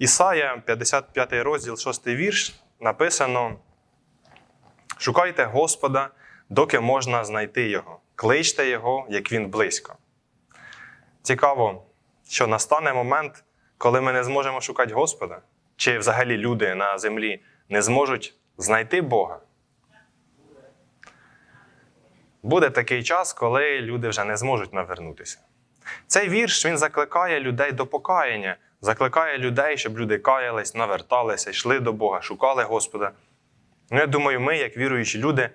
Ісая, 55 розділ, 6 вірш, написано: Шукайте Господа, доки можна знайти Його. Кличте Його, як Він близько. Цікаво, що настане момент, коли ми не зможемо шукати Господа, чи взагалі люди на землі не зможуть знайти Бога. Буде такий час, коли люди вже не зможуть навернутися. Цей вірш він закликає людей до покаяння, закликає людей, щоб люди каялись, наверталися, йшли до Бога, шукали Господа. Ну, я думаю, ми, як віруючі люди,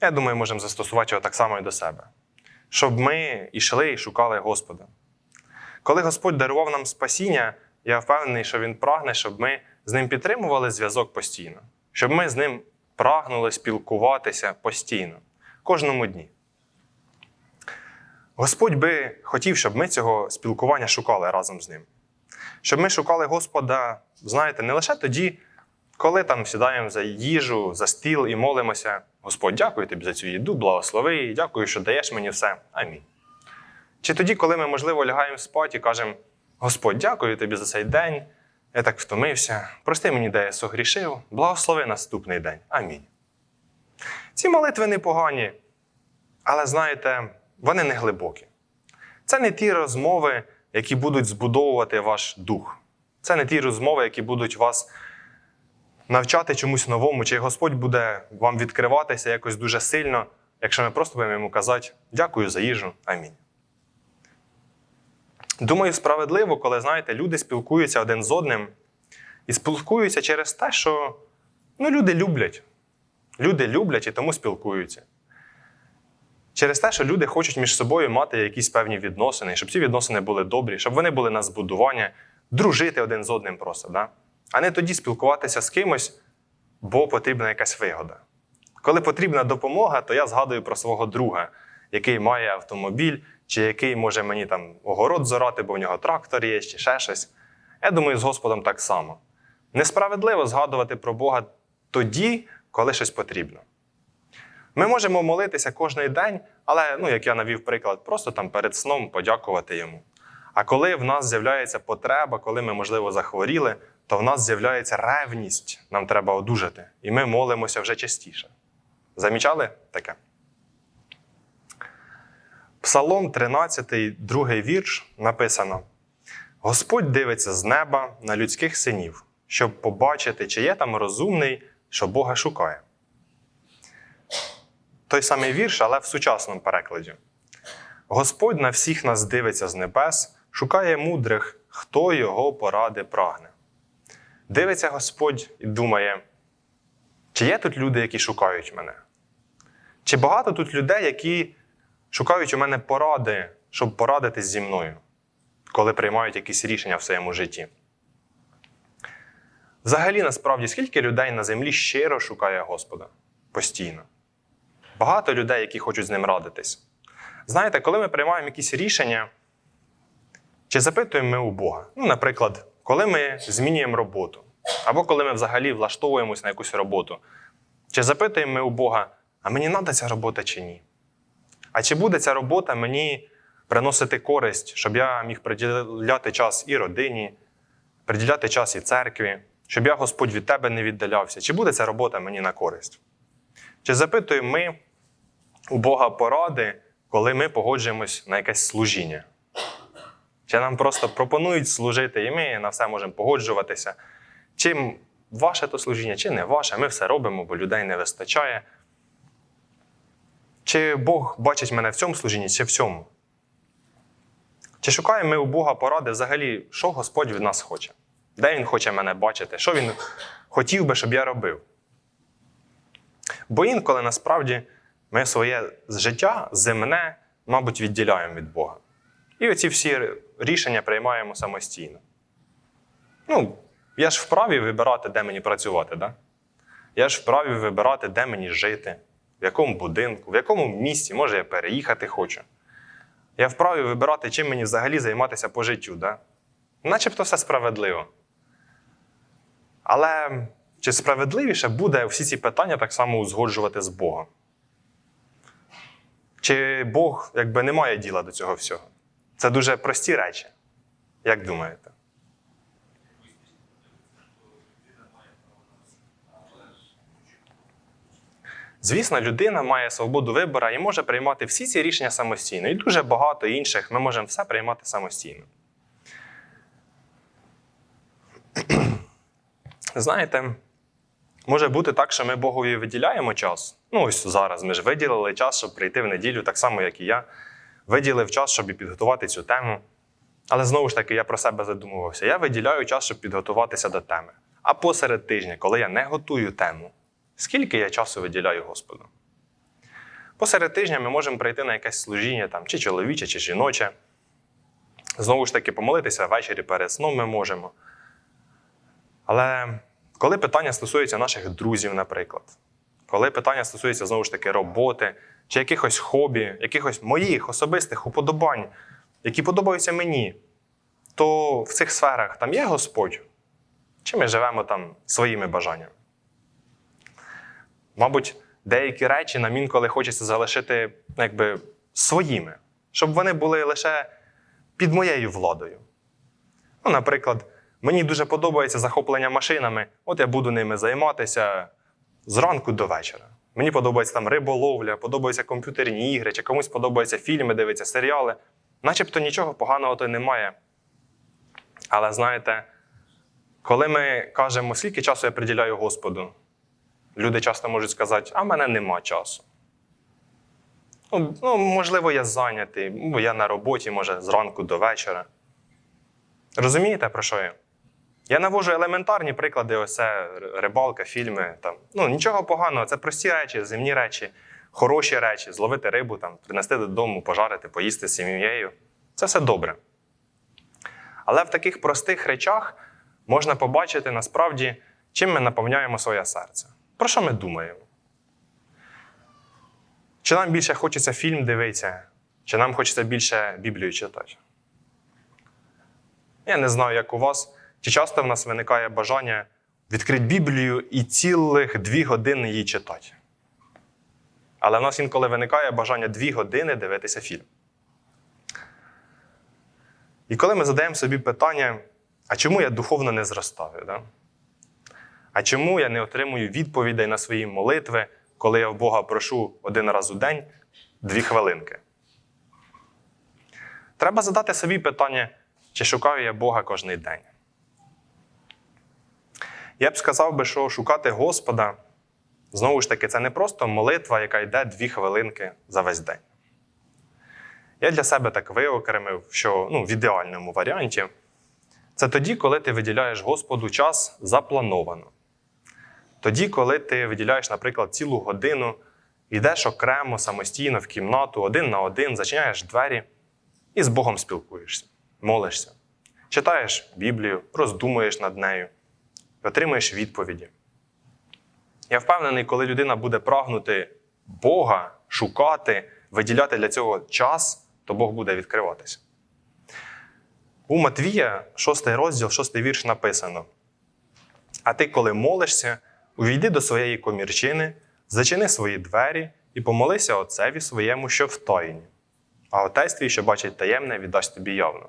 я думаю, можемо застосувати його так само і до себе. Щоб ми йшли і шукали Господа. Коли Господь дарував нам спасіння, я впевнений, що Він прагне, щоб ми з ним підтримували зв'язок постійно, щоб ми з ним прагнули спілкуватися постійно, кожному дні. Господь би хотів, щоб ми цього спілкування шукали разом з ним. Щоб ми шукали Господа, знаєте, не лише тоді, коли там сідаємо за їжу, за стіл і молимося. Господь, дякую тобі за цю їду, благослови, дякую, що даєш мені все. Амінь. Чи тоді, коли ми, можливо, лягаємо спати і кажемо: Господь, дякую тобі за цей день, я так втомився, прости мені, де я согрішив, благослови наступний день. Амінь. Ці молитви непогані, але знаєте, вони не глибокі. Це не ті розмови, які будуть збудовувати ваш дух. Це не ті розмови, які будуть вас навчати чомусь новому, чи Господь буде вам відкриватися якось дуже сильно, якщо ми просто будемо йому казати дякую за їжу. Амінь. Думаю, справедливо, коли, знаєте, люди спілкуються один з одним і спілкуються через те, що ну, люди люблять. Люди люблять і тому спілкуються. Через те, що люди хочуть між собою мати якісь певні відносини, щоб ці відносини були добрі, щоб вони були на збудування, дружити один з одним просто. Да? А не тоді спілкуватися з кимось, бо потрібна якась вигода. Коли потрібна допомога, то я згадую про свого друга, який має автомобіль, чи який може мені там огород зорати, бо в нього трактор є, чи ще щось. Я думаю, з Господом так само. Несправедливо згадувати про Бога тоді, коли щось потрібно. Ми можемо молитися кожен день, але, ну, як я навів приклад, просто там перед сном подякувати йому. А коли в нас з'являється потреба, коли ми, можливо, захворіли, то в нас з'являється ревність, нам треба одужати. І ми молимося вже частіше. Замічали таке? Псалом 13, другий вірш написано: Господь дивиться з неба на людських синів, щоб побачити, чи є там розумний, що Бога шукає. Той самий вірш, але в сучасному перекладі. Господь на всіх нас дивиться з небес, шукає мудрих, хто його поради прагне. Дивиться Господь і думає, чи є тут люди, які шукають мене? Чи багато тут людей, які шукають у мене поради, щоб порадитись зі мною, коли приймають якісь рішення в своєму житті? Взагалі, насправді, скільки людей на землі щиро шукає Господа постійно? Багато людей, які хочуть з ним радитись. Знаєте, коли ми приймаємо якісь рішення, чи запитуємо ми у Бога? Ну, наприклад, коли ми змінюємо роботу, або коли ми взагалі влаштовуємось на якусь роботу, чи запитуємо ми у Бога, а мені треба ця робота чи ні? А чи буде ця робота мені приносити користь, щоб я міг приділяти час і родині, приділяти час і церкві, щоб я Господь від тебе не віддалявся? Чи буде ця робота мені на користь? Чи запитуємо ми у Бога поради, коли ми погоджуємось на якесь служіння? Чи нам просто пропонують служити, і ми на все можемо погоджуватися? Чи ваше то служіння, чи не ваше, ми все робимо, бо людей не вистачає. Чи Бог бачить мене в цьому служінні, чи в цьому? Чи шукаємо ми у Бога поради взагалі, що Господь від нас хоче? Де Він хоче мене бачити? Що Він хотів би, щоб я робив? Бо інколи насправді ми своє життя земне, мабуть, відділяємо від Бога. І оці всі рішення приймаємо самостійно. Ну, я ж вправі вибирати, де мені працювати, да? Я ж вправі вибирати, де мені жити, в якому будинку, в якому місці, може, я переїхати хочу. Я вправі вибирати, чим мені взагалі займатися по життю, да? начебто все справедливо. Але чи справедливіше буде всі ці питання так само узгоджувати з Богом? Чи Бог якби не має діла до цього всього? Це дуже прості речі. Як думаєте? Звісно, людина має свободу вибора і може приймати всі ці рішення самостійно. І дуже багато інших ми можемо все приймати самостійно. Знаєте може бути так, що ми Богові виділяємо час. Ну, ось зараз ми ж виділили час, щоб прийти в неділю, так само, як і я. Виділив час, щоб підготувати цю тему. Але знову ж таки, я про себе задумувався. Я виділяю час, щоб підготуватися до теми. А посеред тижня, коли я не готую тему, скільки я часу виділяю Господу? Посеред тижня ми можемо прийти на якесь служіння, там, чи чоловіче, чи жіноче. Знову ж таки, помолитися ввечері перед сном ми можемо. Але коли питання стосується наших друзів, наприклад, коли питання стосується знову ж таки роботи, чи якихось хобі, якихось моїх особистих уподобань, які подобаються мені, то в цих сферах там є Господь, чи ми живемо там своїми бажаннями? Мабуть, деякі речі нам інколи хочеться залишити якби, своїми, щоб вони були лише під моєю владою. Ну, наприклад, мені дуже подобається захоплення машинами, от я буду ними займатися зранку до вечора. Мені подобається там риболовля, подобаються комп'ютерні ігри, чи комусь подобаються фільми, дивитися серіали. Начебто нічого поганого то немає. Але знаєте, коли ми кажемо, скільки часу я приділяю Господу, люди часто можуть сказати, а в мене нема часу. Ну, ну, можливо, я зайнятий, бо я на роботі, може, зранку до вечора. Розумієте, про що я? Я навожу елементарні приклади: ось це рибалка, фільми. Там. Ну, нічого поганого, це прості речі, земні речі, хороші речі, зловити рибу, там, принести додому, пожарити, поїсти з сім'єю. Це все добре. Але в таких простих речах можна побачити насправді, чим ми наповняємо своє серце. Про що ми думаємо? Чи нам більше хочеться фільм дивитися, чи нам хочеться більше Біблію читати? Я не знаю, як у вас, чи часто в нас виникає бажання відкрити Біблію і цілих дві години її читати. Але в нас інколи виникає бажання дві години дивитися фільм. І коли ми задаємо собі питання, а чому я духовно не зростаю? Да? А чому я не отримую відповідей на свої молитви, коли я в Бога прошу один раз у день дві хвилинки? Треба задати собі питання, чи шукаю я Бога кожний день. Я б сказав би, що шукати Господа, знову ж таки, це не просто молитва, яка йде дві хвилинки за весь день. Я для себе так виокремив, що ну, в ідеальному варіанті це тоді, коли ти виділяєш Господу час заплановано. Тоді, коли ти виділяєш, наприклад, цілу годину, йдеш окремо самостійно в кімнату, один на один, зачиняєш двері і з Богом спілкуєшся, молишся, читаєш Біблію, роздумуєш над нею, отримуєш відповіді. Я впевнений, коли людина буде прагнути Бога, шукати, виділяти для цього час, то Бог буде відкриватися. У Матвія, 6 розділ, 6 вірш написано: А ти, коли молишся, увійди до своєї комірчини, зачини свої двері і помолися Отцеві своєму, що в тайні. А Отець твій, що бачить таємне, віддасть тобі явно.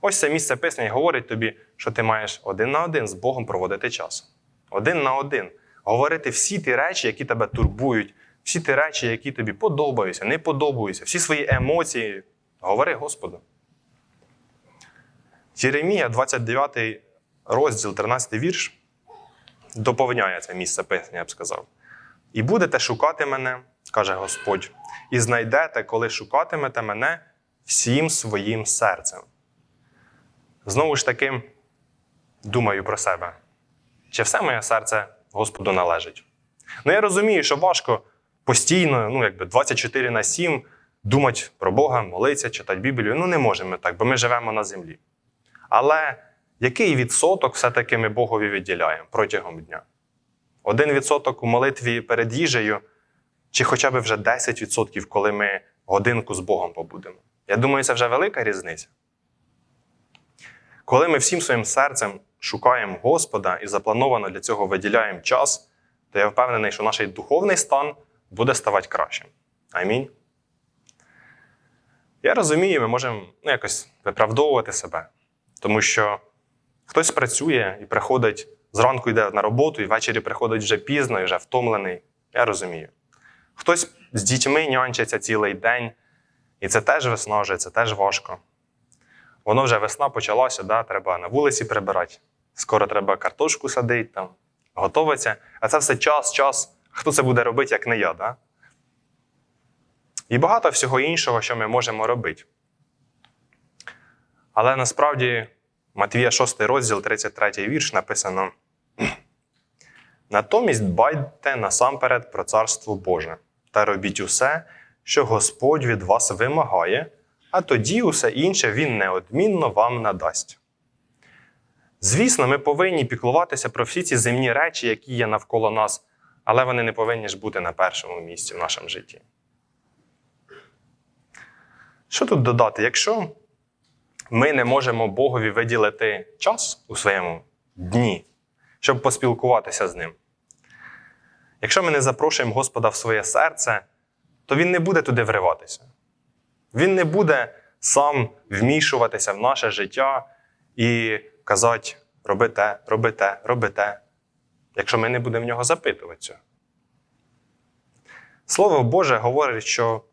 Ось це місце писання говорить тобі, що ти маєш один на один з Богом проводити час. Один на один. Говорити всі ті речі, які тебе турбують, всі ті речі, які тобі подобаються, не подобаються, всі свої емоції. Говори Господу. Єремія, 29 розділ, 13 вірш, доповняє це місце писання, я б сказав. І будете шукати мене, каже Господь, і знайдете, коли шукатимете мене всім своїм серцем. Знову ж таки, думаю про себе. Чи все моє серце Господу належить? Ну, я розумію, що важко постійно, ну, якби 24 на 7 думати про Бога, молитися, читати Біблію. Ну, не можемо так, бо ми живемо на землі. Але який відсоток все-таки ми Богові відділяємо протягом дня? Один відсоток у молитві перед їжею, чи хоча б вже 10%, коли ми годинку з Богом побудемо? Я думаю, це вже велика різниця. Коли ми всім своїм серцем шукаємо Господа і заплановано для цього виділяємо час, то я впевнений, що наш духовний стан буде ставати кращим. Амінь. Я розумію, ми можемо ну, якось виправдовувати себе, тому що хтось працює і приходить зранку йде на роботу, і ввечері приходить вже пізно і вже втомлений. Я розумію. Хтось з дітьми нянчиться цілий день, і це теж виснажує, це теж важко. Воно вже весна почалася, да? треба на вулиці прибирати. Скоро треба картошку садити, там, готовиться. А це все час, час. Хто це буде робити, як не я? Да? І багато всього іншого, що ми можемо робити. Але насправді Матвія 6 розділ, 33 вірш написано: Натомість дбайте насамперед про царство Боже та робіть усе, що Господь від вас вимагає, а тоді усе інше Він неодмінно вам надасть. Звісно, ми повинні піклуватися про всі ці земні речі, які є навколо нас, але вони не повинні ж бути на першому місці в нашому житті. Що тут додати? Якщо ми не можемо Богові виділити час у своєму дні, щоб поспілкуватися з ним. Якщо ми не запрошуємо Господа в своє серце, то Він не буде туди вриватися. Він не буде сам вмішуватися в наше життя і казати, роби те, роби те, роби те, якщо ми не будемо в нього запитувати. Слово Боже говорить, що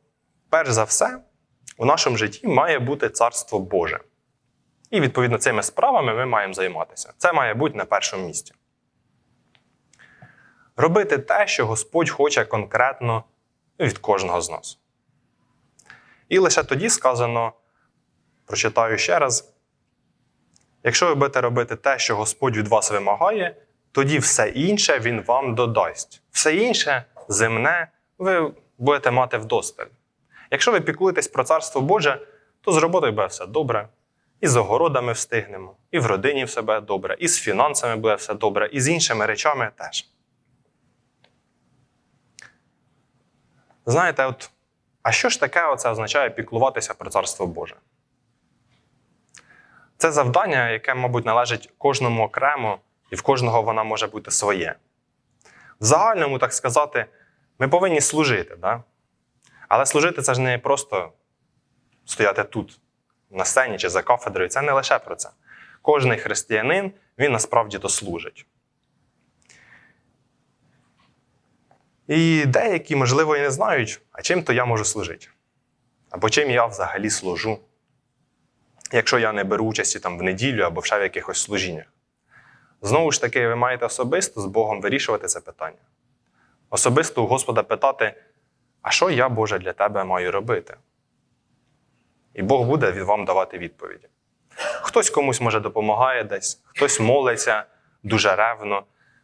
перш за все у нашому житті має бути царство Боже. І, відповідно, цими справами ми маємо займатися. Це має бути на першому місці. Робити те, що Господь хоче конкретно від кожного з нас. І лише тоді сказано, прочитаю ще раз: якщо ви будете робити те, що Господь від вас вимагає, тоді все інше Він вам додасть. Все інше земне ви будете мати вдосталь. Якщо ви піклуєтесь про царство Боже, то з роботою буде все добре, і з огородами встигнемо, і в родині все буде добре, і з фінансами буде все добре, і з іншими речами теж. Знаєте, от, а що ж таке оце означає піклуватися про царство Боже? Це завдання, яке, мабуть, належить кожному окремо, і в кожного вона може бути своє. В загальному, так сказати, ми повинні служити. Да? Але служити це ж не просто стояти тут, на сцені чи за кафедрою. Це не лише про це. Кожний християнин, він насправді то служить. І деякі, можливо, і не знають, а чим то я можу служити. Або чим я взагалі служу, якщо я не беру участі там в неділю або ще в якихось служіннях. Знову ж таки, ви маєте особисто з Богом вирішувати це питання. Особисто у Господа питати, а що я, Боже, для тебе маю робити? І Бог буде від вам давати відповіді. Хтось комусь може допомагає десь, хтось молиться дуже ревно,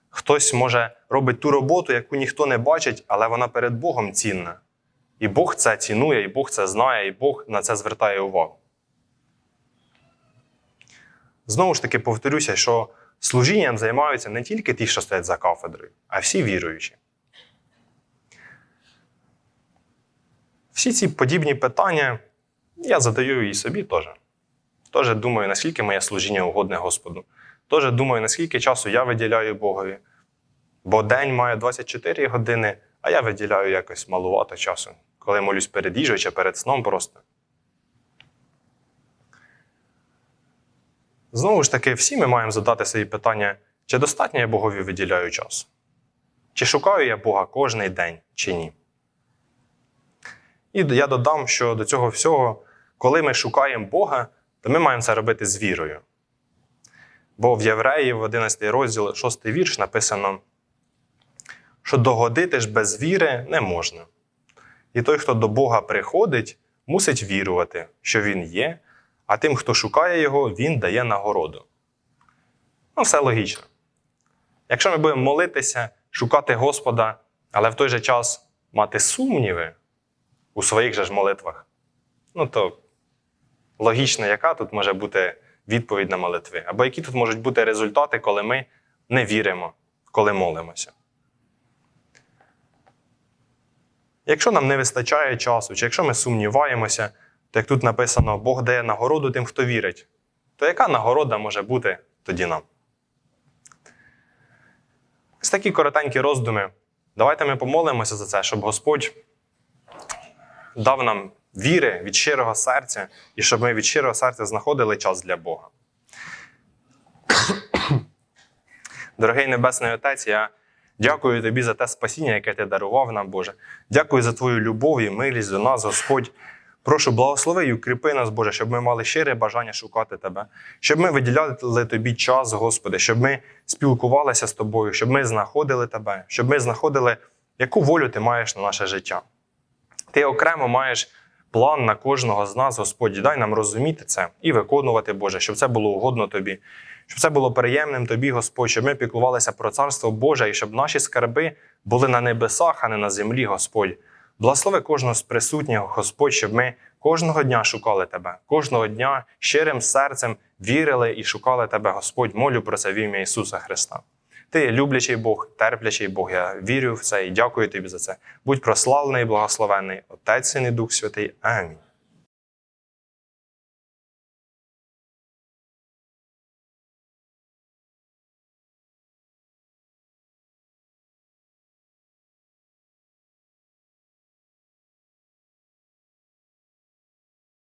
хтось може робить ту роботу, яку ніхто не бачить, але вона перед Богом цінна. І Бог це цінує, і Бог це знає, і Бог на це звертає увагу. Знову ж таки, повторюся, що служінням займаються не тільки ті, що стоять за кафедрою, а всі віруючі. Всі ці подібні питання я задаю і собі теж. Теж думаю, наскільки моє служіння угодне Господу. Теж думаю, наскільки часу я виділяю Богові. Бо день має 24 години, а я виділяю якось малувато часу, коли молюсь перед їжею чи перед сном просто. Знову ж таки, всі ми маємо задати собі питання, чи достатньо я Богові виділяю час? Чи шукаю я Бога кожний день, чи ні? І я додам, що до цього всього, коли ми шукаємо Бога, то ми маємо це робити з вірою. Бо в Євреїв, 11 розділ, 6 вірш написано, що догодити ж без віри не можна. І той, хто до Бога приходить, мусить вірувати, що Він є, а тим, хто шукає Його, Він дає нагороду. Ну, все логічно. Якщо ми будемо молитися, шукати Господа, але в той же час мати сумніви у своїх же ж молитвах, ну то логічно, яка тут може бути відповідь на молитви? Або які тут можуть бути результати, коли ми не віримо, коли молимося? Якщо нам не вистачає часу, чи якщо ми сумніваємося, то як тут написано, Бог дає нагороду тим, хто вірить, то яка нагорода може бути тоді нам? Ось такі коротенькі роздуми. Давайте ми помолимося за це, щоб Господь дав нам віри від щирого серця, і щоб ми від щирого серця знаходили час для Бога. Дорогий Небесний Отець, я Дякую тобі за те спасіння, яке ти дарував нам, Боже. Дякую за твою любов і милість до нас, Господь. Прошу, благослови і укріпи нас, Боже, щоб ми мали щире бажання шукати Тебе, щоб ми виділяли Тобі час, Господи, щоб ми спілкувалися з Тобою, щоб ми знаходили Тебе, щоб ми знаходили, яку волю Ти маєш на наше життя. Ти окремо маєш план на кожного з нас, Господь. Дай нам розуміти це і виконувати, Боже, щоб це було угодно Тобі, щоб це було приємним Тобі, Господь, щоб ми піклувалися про Царство Боже і щоб наші скарби були на небесах, а не на землі, Господь. Благослови кожного з присутніх, Господь, щоб ми кожного дня шукали Тебе, кожного дня щирим серцем вірили і шукали Тебе, Господь. Молю про це в ім'я Ісуса Христа. Ти люблячий Бог, терплячий Бог. Я вірю в це і дякую тобі за це. Будь прославлений благословений, Отець і Дух Святий. Амінь.